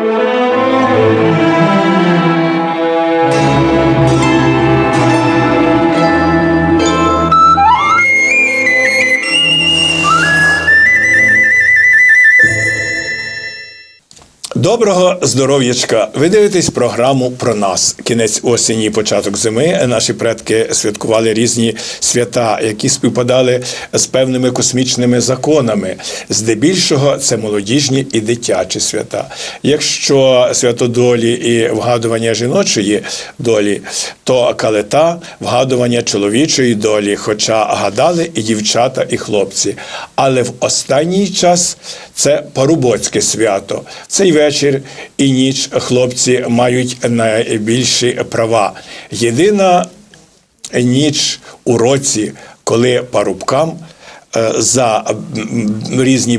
Thank you. Доброго здоров'ячка! Ви дивитесь програму про нас. Кінець осені, початок зими. Наші предки святкували різні свята, які співпадали з певними космічними законами. Здебільшого це молодіжні і дитячі свята. Якщо свято долі і вгадування жіночої долі, то калета вгадування чоловічої долі, хоча гадали і дівчата, і хлопці. Але в останній час це парубоцьке свято. Цей вечір і ніч хлопці мають найбільші права. Єдина ніч у році, коли парубкам за різні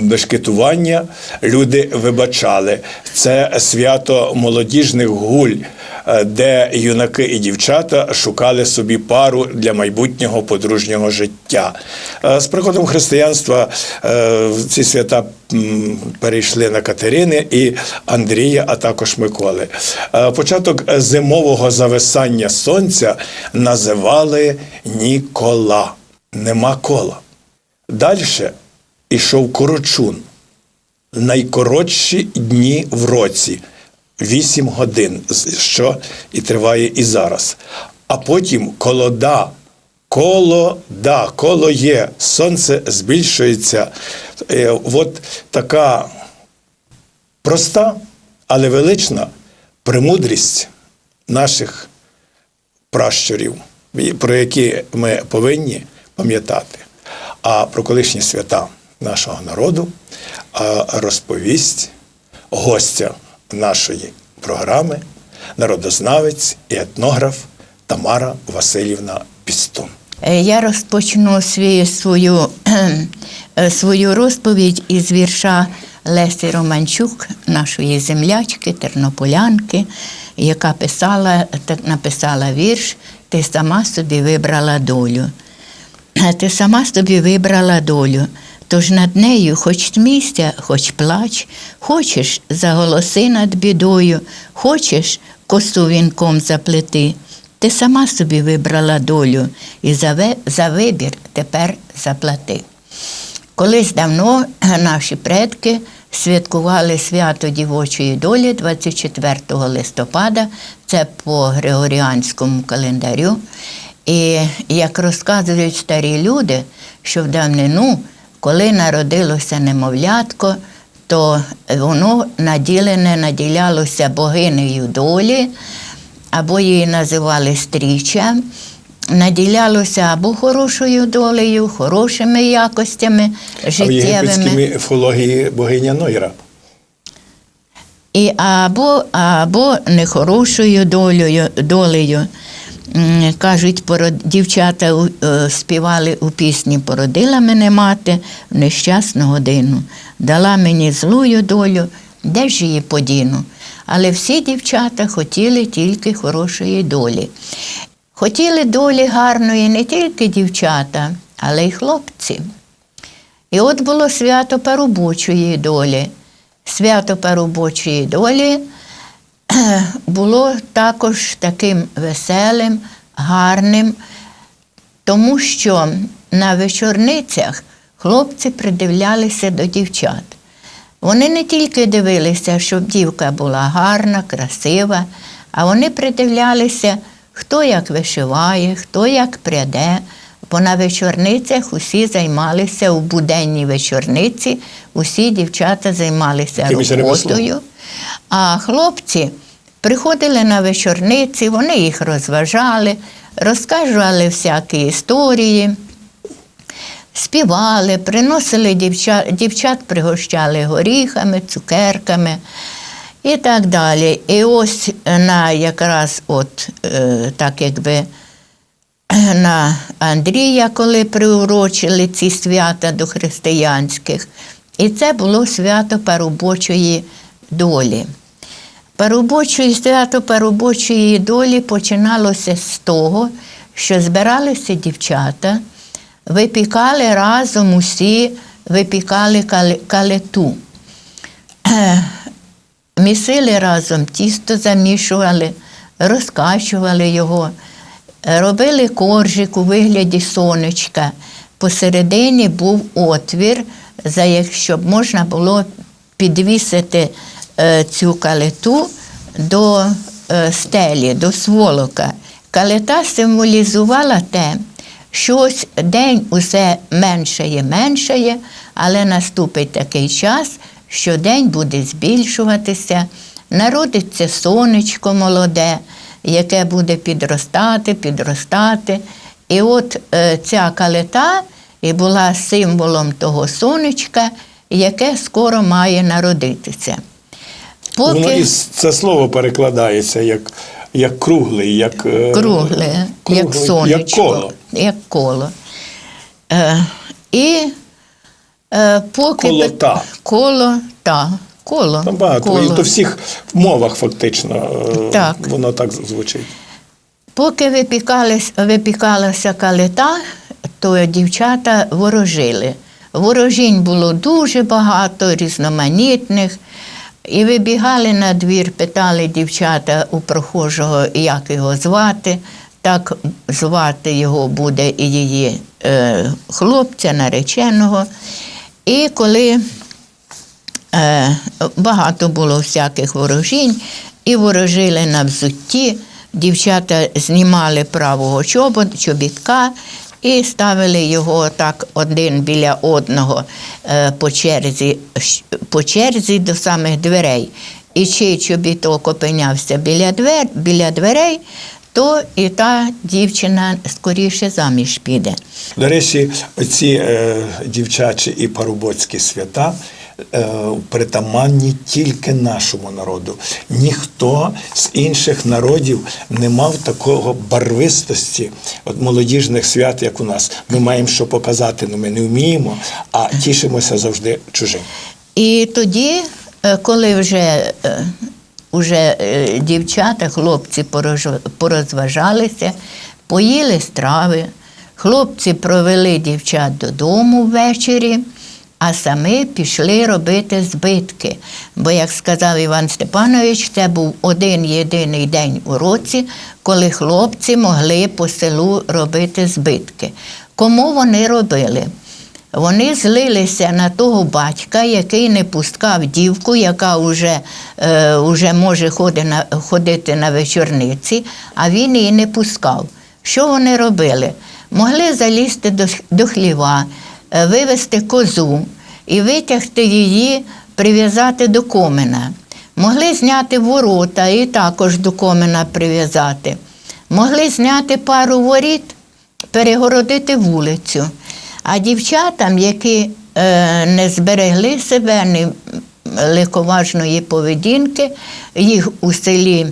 бешкетування люди вибачали. Це свято молодіжних гуль, е, де юнаки і дівчата шукали собі пару для майбутнього подружнього життя. Е, З приходом християнства е, ці свята перейшли на Катерини і Андрія, а також Миколи. Е, Початок зимового зависання сонця називали Нікола. Нема кола. Далі ішов корочун. Найкоротші дні в році 8 годин, що і триває і зараз. А потім колода. Колода, коло є, сонце збільшується. Е, от така проста, але велична премудрість наших пращурів, про які ми повинні пам'ятати. А про колишні свята нашого народу розповість гостя нашої програми, народознавець і етнограф Тамара Васильівна Пістун. Е, Я розпочну свою, свою, е, свою розповідь із вірша Лесі Романчук, нашої землячки, тернополянки, яка писала, так написала вірш Ти сама собі вибрала долю. Ти сама собі вибрала долю. Тож над нею хоч смійся, хоч плач, хочеш заголоси над бідою, хочеш косу вінком заплети. Ти сама собі вибрала долю і за, за вибір тепер заплати. Колись давно наші предки святкували свято дівочої долі 24 листопада, це по Григоріанському календарю. І як розказують старі люди, що в давнину, коли народилося немовлятко, то воно наділене наділялося богинею долі, або її називали стріча, наділялося або хорошою долею, хорошими якостями А в життєвими. єгипетській міфології богиня Нойра. І або, або нехорошою долею, долею. Кажуть, пород, дівчата е, співали у пісні Породила мене мати в нещасну годину, дала мені злую долю, де ж її подіну. Але всі дівчата хотіли тільки хорошої долі. Хотіли долі гарної не тільки дівчата, але й хлопці. І от було свято парубочої долі. Свято парубочої долі було також таким веселим, гарним, тому що на вечорницях хлопці придивлялися до дівчат. Вони не тільки дивилися, щоб дівка була гарна, красива, а вони придивлялися, хто як вишиває, хто як пряде. Бо на вечорницях усі займалися у буденній вечорниці, усі дівчата займалися роботою. А хлопці приходили на вечорниці, вони їх розважали, розказували всякі історії, співали, приносили дівчат, дівчат пригощали горіхами, цукерками і так далі. І ось на якраз от е, так якби на Андрія, коли приурочили ці свята до християнських. І це було свято парубочої долі. Парубочої свято парубочої долі починалося з того, що збиралися дівчата, випікали разом усі, випікали калету. місили разом, тісто замішували, розкачували його, робили коржик у вигляді сонечка. Посередині був отвір, за як- щоб можна було підвісити цю калиту до е, стелі, до сволока. Калита символізувала те, що ось день усе меншає, меншає, але наступить такий час, що день буде збільшуватися, народиться сонечко молоде, яке буде підростати, підростати. І от е, ця калита і була символом того сонечка, яке скоро має народитися. Воно і це слово перекладається як, як круглий, як е, кругле, як сонечко, як коло. Як коло. Е, і е, поки Колота. коло, та, коло. Там багато. коло. І то всіх мовах фактично е, Так. воно так звучить. Поки випікались, випікалася калита, то дівчата ворожили. Ворожінь було дуже багато, різноманітних. І вибігали на двір, питали дівчата у прохожого, як його звати. Так звати його буде і її е, хлопця, нареченого. І коли Е, багато було всяких ворожінь, і ворожили на взутті. Дівчата знімали правого чобот, чобітка і ставили його так один біля одного е, по черзі, по черзі до самих дверей. І чий чобіток опинявся біля, двер, біля дверей, то і та дівчина скоріше заміж піде. Речі, ці е, дівчачі і парубоцькі свята притаманні тільки нашому народу. Ніхто з інших народів не мав такого барвистості от молодіжних свят, як у нас. Ми маємо що показати, але ми не вміємо, а тішимося завжди чужим. І тоді, е, коли вже, е, вже е, дівчата, хлопці порозважалися, поїли страви, хлопці провели дівчат додому ввечері, а самі пішли робити збитки. Бо, як сказав Іван Степанович, це був один єдиний день у році, коли хлопці могли по селу робити збитки. Кому вони робили? Вони злилися на того батька, який не пускав дівку, яка вже, е, вже може ходи на, ходити на вечорниці, а він її не пускав. Що вони робили? Могли залізти до, до хліва, е, вивезти козу і витягти її, прив'язати до комина. Могли зняти ворота і також до комина прив'язати. Могли зняти пару воріт, перегородити вулицю. А дівчатам, які е, не зберегли себе, не легковажної поведінки, їх у селі,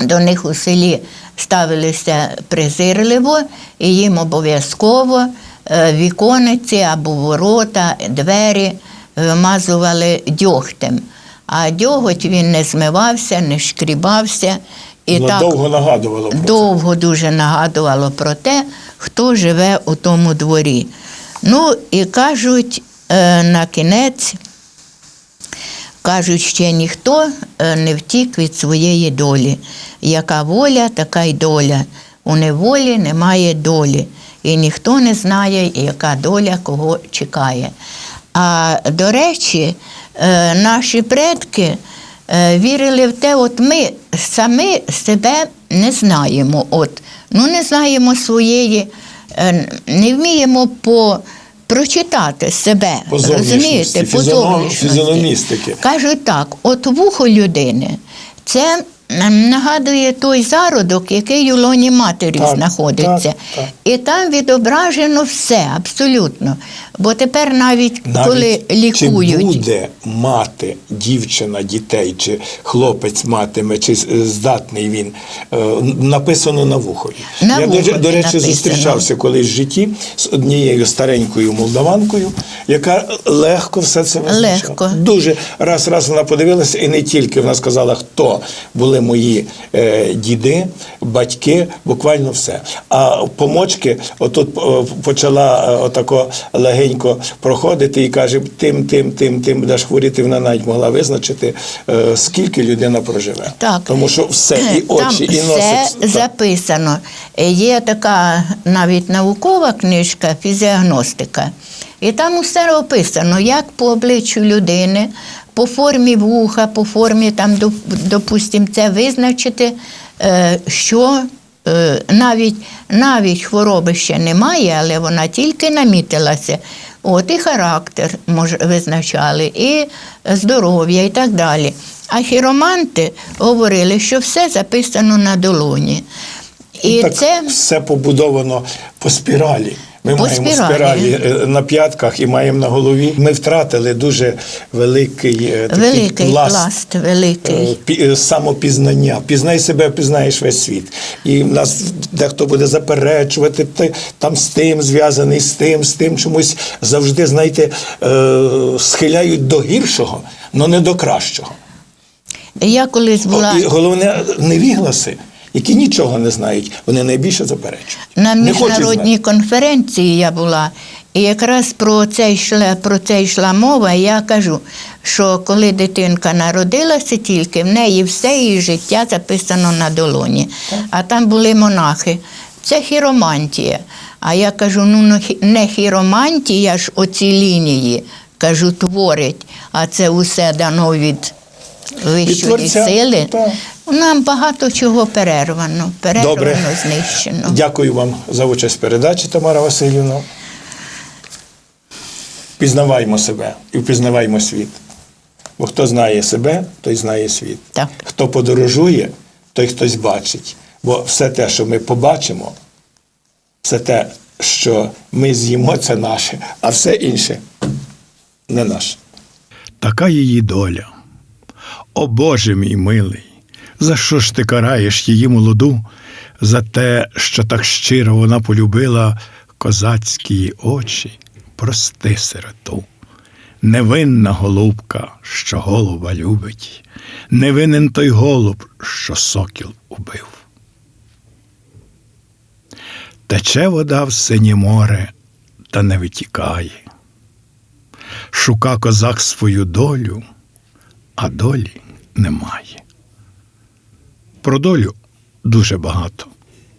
до них у селі ставилися презирливо, і їм обов'язково вікониці або ворота, двері вимазували дьогтем. А дьоготь він не змивався, не шкрібався. І Воно так довго нагадувало про це. довго дуже нагадувало про те, хто живе у тому дворі. Ну і кажуть е, на кінець, кажуть, ще ніхто е, не втік від своєї долі. Яка воля, така й доля. У неволі немає долі. І ніхто не знає, яка доля кого чекає. А до речі, е, наші предки е, вірили в те, от ми самі себе не знаємо. От, ну не знаємо своєї, е, не вміємо по. Прочитати себе, По розумієте, по. Кажуть так: от вухо людини це нагадує той зародок, який у лоні матері Так, знаходиться. так, так. І там відображено все абсолютно. Бо тепер навіть, коли Навіть лікують. Чи буде мати дівчина дітей, чи хлопець матиме, чи здатний він, е, написано на вухові. На Я, вухові до речі, написано. зустрічався колись в житті з однією старенькою молдаванкою, яка легко все це визначала. Легко. Дуже раз раз вона подивилася, і не тільки вона сказала, хто були мої е, діди, батьки, буквально все. А помочки, отут е, почала е, отако легенько швиденько проходити і каже, тим, тим, тим, тим будеш хворіти, вона навіть могла визначити, е, скільки людина проживе. Так. Тому що все, і Там очі, і все так. записано. Є така навіть наукова книжка фізіогностика. І там усе описано, як по обличчю людини, по формі вуха, по формі, там, доп- допустим, це визначити, е, що е, навіть, навіть хвороби ще немає, але вона тільки намітилася. От і характер мож, визначали, і здоров'я, і так далі. А хіроманти говорили, що все записано на долоні. І так це все побудовано по спіралі. Ми По маємо спіралі. спіралі е, на п'ятках і маємо на голові. Ми втратили дуже великий, е, такий великий пласт, пласт, великий. е, пі- самопізнання. Пізнай себе, пізнаєш весь світ. І в нас дехто буде заперечувати, ти там з тим зв'язаний, з тим, з тим чомусь завжди, знаєте, схиляють до гіршого, але не до кращого. Я колись була. І головне, невігласи, які нічого не знають, вони найбільше заперечують. На міжнародній конференції я була, і якраз про це йшла, про це йшла мова. І я кажу, що коли дитинка народилася тільки, в неї все її життя записано на долоні. А там були монахи. Це хіромантія. А я кажу: ну ну, не хіромантія ж оці лінії, кажу, творить, а це усе дано від вищої сили. так. Нам багато чого перервано, перервано, Добре. знищено. Дякую вам за участь в передачі, Тамара Васильівна. Пізнаваймо себе і впізнаваймо світ. Бо хто знає себе, той знає світ. Так. Хто подорожує, той хтось бачить. Бо все те, що ми побачимо, все те, що ми з'їмо, це наше, а все інше не наше. Така її доля. О Боже мій милий, за що ж ти караєш її молоду? За те, що так щиро вона полюбила козацькі очі, прости сироту. Невинна голубка, що голуба любить, невинен той голуб, що сокіл убив. Тече вода в синє море, та не витікає. Шука козак свою долю, а долі немає. Про долю дуже багато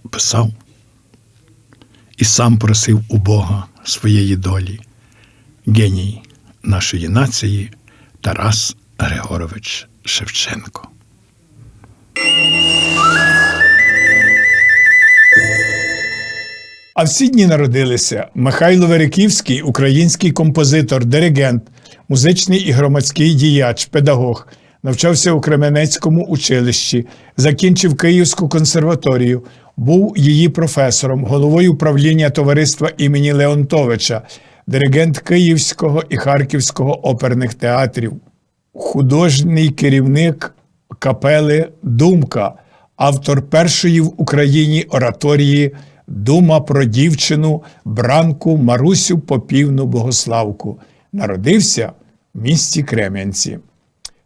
писав і сам просив у Бога своєї долі. Геній нашої нації Тарас Григорович Шевченко. А в ці дні народилися Михайло Вериківський, український композитор, диригент, музичний і громадський діяч, педагог. Навчався у Кременецькому училищі, закінчив Київську консерваторію, був її професором, головою управління товариства імені Леонтовича, диригент Київського і Харківського оперних театрів, художній керівник капели Думка, автор першої в Україні ораторії Дума про дівчину Бранку Марусю Попівну Богославку. Народився в місті Крем'янці.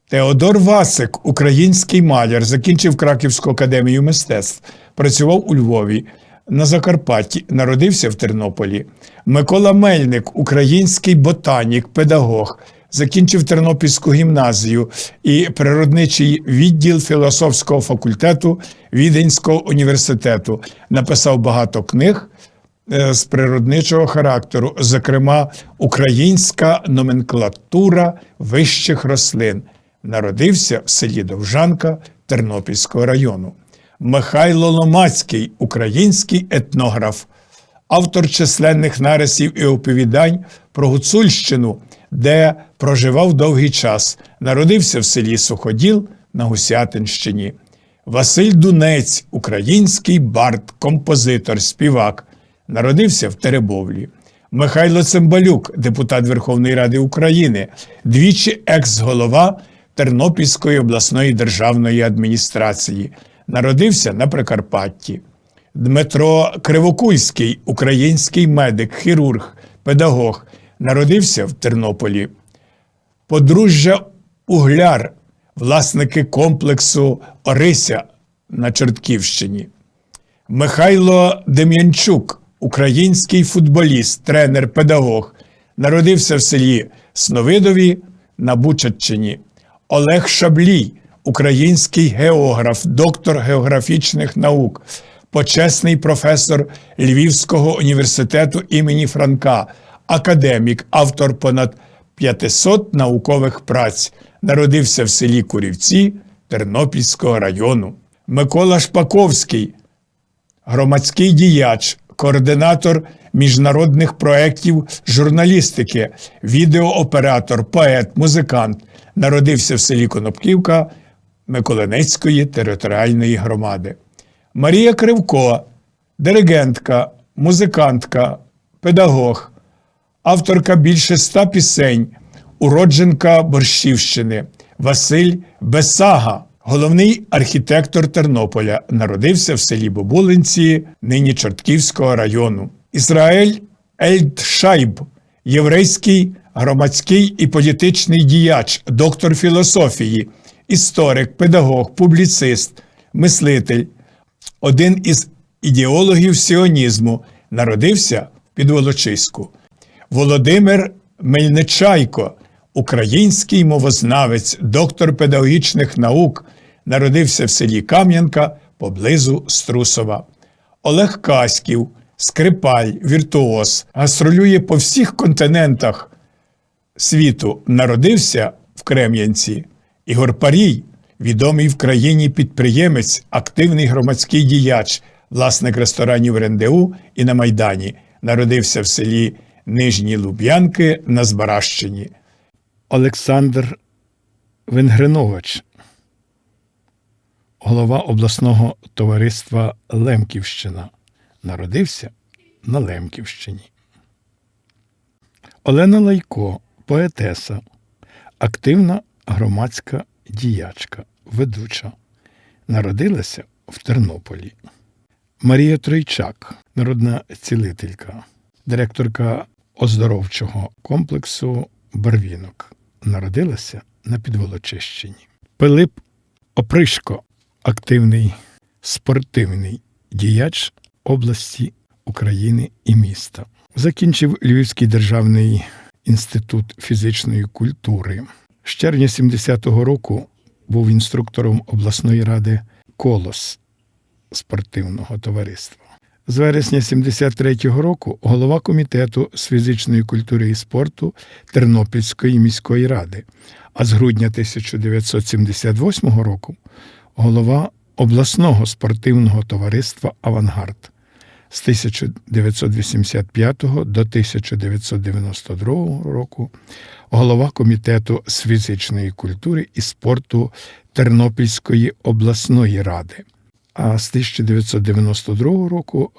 Теодор Васик, український маляр, закінчив Краківську академію мистецтв, працював у Львові. На Закарпатті народився в Тернополі. Микола Мельник, український ботанік, педагог, закінчив Тернопільську гімназію і природничий відділ філософського факультету Віденського університету. Написав багато книг е, з природничого характеру, зокрема, Українська номенклатура вищих рослин. Народився в селі Довжанка Тернопільського району. Михайло Ломацький, український етнограф, автор численних нарисів і оповідань про Гуцульщину, де проживав довгий час. Народився в селі Суходіл на Гусятинщині. Василь Дунець, український бард, композитор, співак, народився в Теребовлі. Михайло Цимбалюк, депутат Верховної Ради України, двічі екс-голова Тернопільської обласної державної адміністрації, народився на Прикарпатті. Дмитро Кривокульський, український медик, хірург, педагог, народився в Тернополі. Подружжя Угляр, власники комплексу Орися на Чортківщині. Михайло Дем'янчук, український футболіст, тренер, педагог, Народився в селі Сновидові на Бучаччині. Олег Шаблій, український географ, доктор географічних наук, почесний професор Львівського університету імені Франка, академік, автор понад 500 наукових праць. Народився в селі Курівці Тернопільського району. Микола Шпаковський, громадський діяч, координатор міжнародних проєктів журналістики, відеооператор, поет, музикант. Народився в селі Конопківка Миколинецької територіальної громади. Марія Кривко, диригентка, музикантка, педагог, авторка більше ста пісень, уродженка Борщівщини, Василь Бесага, головний архітектор Тернополя, народився в селі Бобулинці, нині Чортківського району. Ізраїль Ельдшайб, єврейський громадський і політичний діяч, доктор філософії, історик, педагог, публіцист, мислитель, один із ідеологів сіонізму, народився в Підволочиську. Володимир Мельничайко, український мовознавець, доктор педагогічних наук, народився в селі Кам'янка поблизу Струсова. Олег Каськів, скрипаль, віртуоз, гастролює по всіх континентах світу, народився в Крем'янці. Ігор Парій, відомий в країні підприємець, активний громадський діяч, власник ресторанів РНДУ і на Майдані, народився в селі Нижні Луб'янки на Збаращині. Олександр Венгринович, голова обласного товариства Лемківщина, народився на Лемківщині. Олена Лайко, поетеса, активна громадська діячка, ведуча, народилася в Тернополі. Марія Тройчак, народна цілителька, директорка оздоровчого комплексу Барвінок, народилася на Підволочищині. Пилип Опришко, активний спортивний діяч області України і міста. Закінчив Львівський державний інститут фізичної культури. З червня 70-го року був інструктором обласної ради Колос спортивного товариства. З вересня 73-го року голова комітету з фізичної культури і спорту Тернопільської міської ради, а з грудня 1978 року голова обласного спортивного товариства Авангард. З 1985 до 1992 року голова комітету з фізичної культури і спорту Тернопільської обласної ради а з 1992 року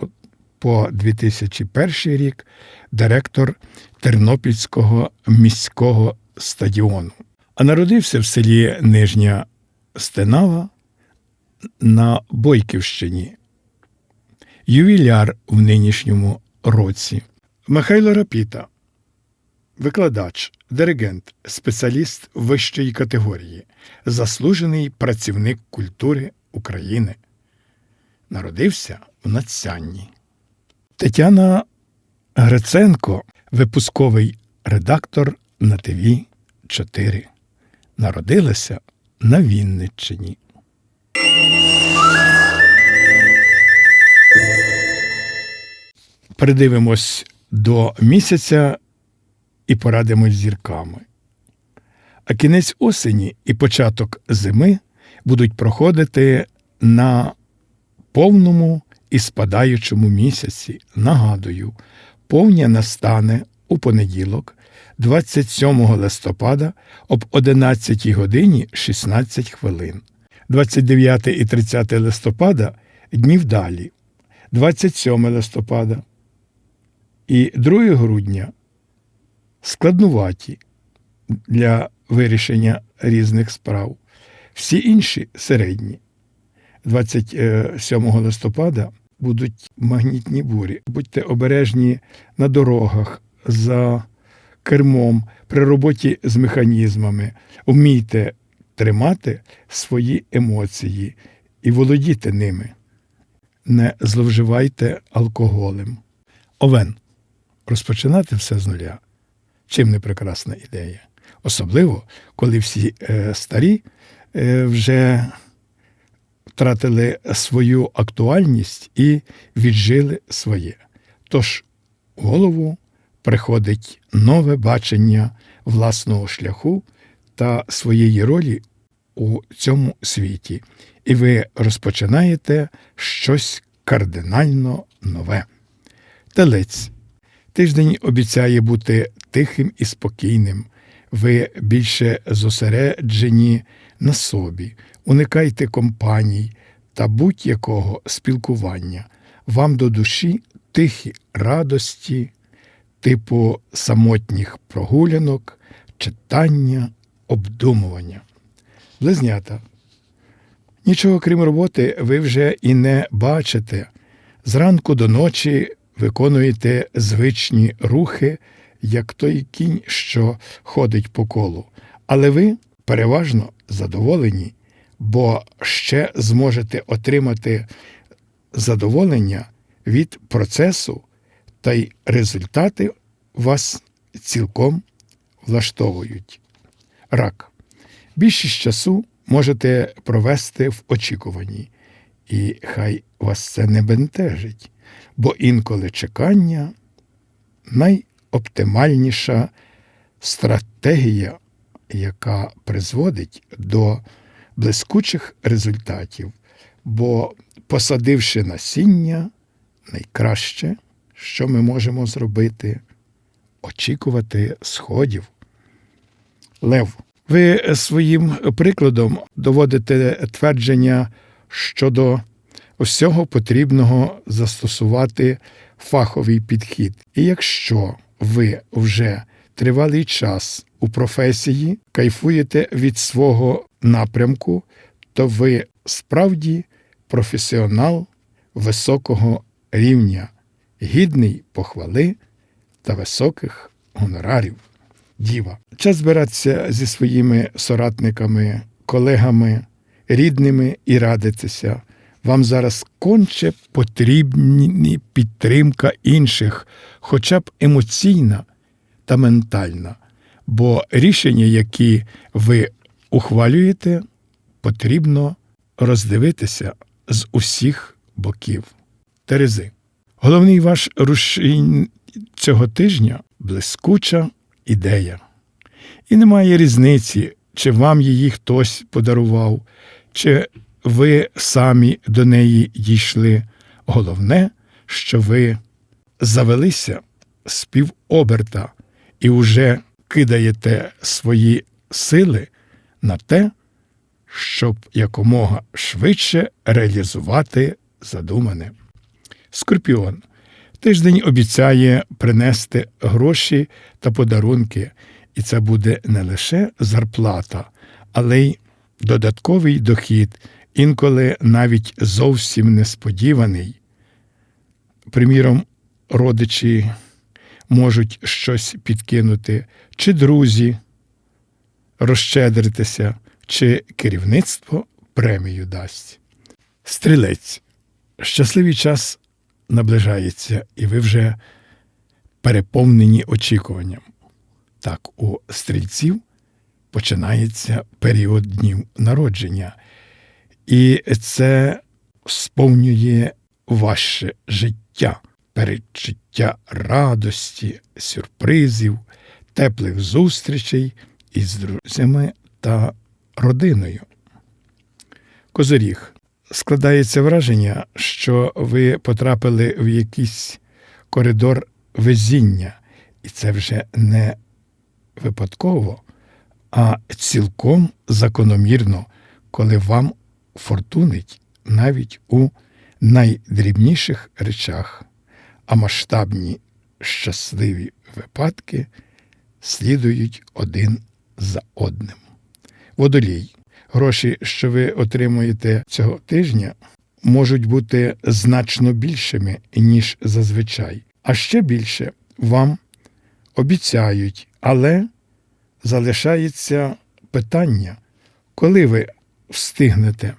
по 2001 рік директор Тернопільського міського стадіону. А народився в селі Нижня Стенава на Бойківщині. Ювіляр в нинішньому році. Михайло Рапіта, викладач, диригент, спеціаліст вищої категорії, заслужений працівник культури України народився в Надцянні. Тетяна Гриценко, випусковий редактор на ТВ 4. Народилася на Вінниччині. Придивимось до місяця і порадимось зірками. А кінець осені і початок зими будуть проходити на повному і спадаючому місяці, нагадую, повня настане у понеділок, 27 листопада об 11 годині 16 хвилин, 29 і 30 листопада днів далі, 27 листопада і 2 грудня складнуваті для вирішення різних справ. Всі інші середні. 27 листопада будуть магнітні бурі. Будьте обережні на дорогах, за кермом, при роботі з механізмами. Вмійте тримати свої емоції і володіти ними. Не зловживайте алкоголем. Овен. Розпочинати все з нуля. Чим не прекрасна ідея? Особливо, коли всі е, старі е, вже втратили свою актуальність і віджили своє. Тож в голову приходить нове бачення власного шляху та своєї ролі у цьому світі, і ви розпочинаєте щось кардинально нове. Телець. Тиждень обіцяє бути тихим і спокійним. Ви більше зосереджені на собі, уникайте компаній та будь-якого спілкування. Вам до душі тихі радості, типу самотніх прогулянок, читання, обдумування. Близнята. Нічого крім роботи ви вже і не бачите. Зранку до ночі виконуєте звичні рухи, як той кінь, що ходить по колу. Але ви переважно задоволені, бо ще зможете отримати задоволення від процесу, та й результати вас цілком влаштовують. Рак. Більшість часу можете провести в очікуванні, і хай вас це не бентежить, бо інколи чекання найоптимальніша стратегія, яка призводить до блискучих результатів, бо посадивши насіння, найкраще, що ми можемо зробити, очікувати сходів. Лев, ви своїм прикладом доводите твердження щодо всього потрібного застосувати фаховий підхід. І якщо ви вже тривалий час у професії кайфуєте від свого напрямку, то ви справді професіонал високого рівня, гідний похвали та високих гонорарів. Діва. Час збиратися зі своїми соратниками, колегами, рідними і радитися. Вам зараз конче потрібні підтримка інших, хоча б емоційна та ментальна, бо рішення, які ви ухвалюєте, потрібно роздивитися з усіх боків. Терези. Головний ваш рушій цього тижня блискуча ідея. І немає різниці, чи вам її хтось подарував, чи ви самі до неї дійшли. Головне, що ви завелися з півоберта і вже кидаєте свої сили на те, щоб якомога швидше реалізувати задумане. Скорпіон. Тиждень обіцяє принести гроші та подарунки, і це буде не лише зарплата, але й додатковий дохід, інколи навіть зовсім несподіваний. Приміром, родичі можуть щось підкинути, чи друзі розщедритися, чи керівництво премію дасть. Стрілець. Щасливий час наближається, і ви вже переповнені очікуванням. Так, у стрільців починається період днів народження, і це сповнює ваше життя, передчуття радості, сюрпризів, теплих зустрічей із друзями та родиною. Козоріг. Складається враження, що ви потрапили в якийсь коридор везіння, і це вже не випадково, а цілком закономірно, коли вам фортунить навіть у найдрібніших речах, а масштабні щасливі випадки слідують один за одним. Водолій. Гроші, що ви отримуєте цього тижня, можуть бути значно більшими, ніж зазвичай. А ще більше вам обіцяють, але залишається питання, коли ви встигнете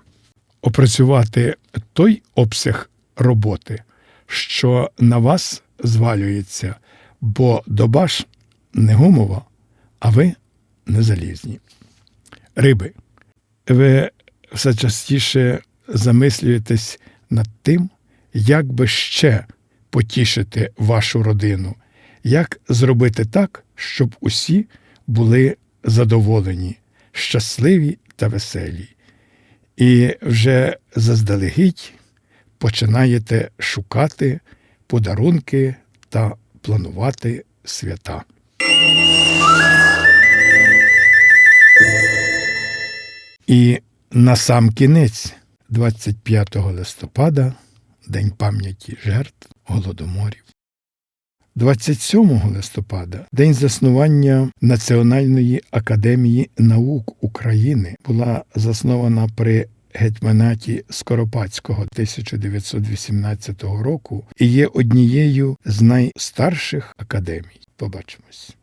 опрацювати той обсяг роботи, що на вас звалюється, бо доба ж не гумова, а ви не залізні. Риби. Ви все частіше замислюєтесь над тим, як би ще потішити вашу родину, як зробити так, щоб усі були задоволені, щасливі та веселі. І вже заздалегідь починаєте шукати подарунки та планувати свята. І на сам кінець, 25 листопада, День пам'яті жертв голодоморів. 27 листопада, день заснування Національної академії наук України, була заснована при гетьманаті Скоропадського 1918 року і є однією з найстарших академій. Побачимось.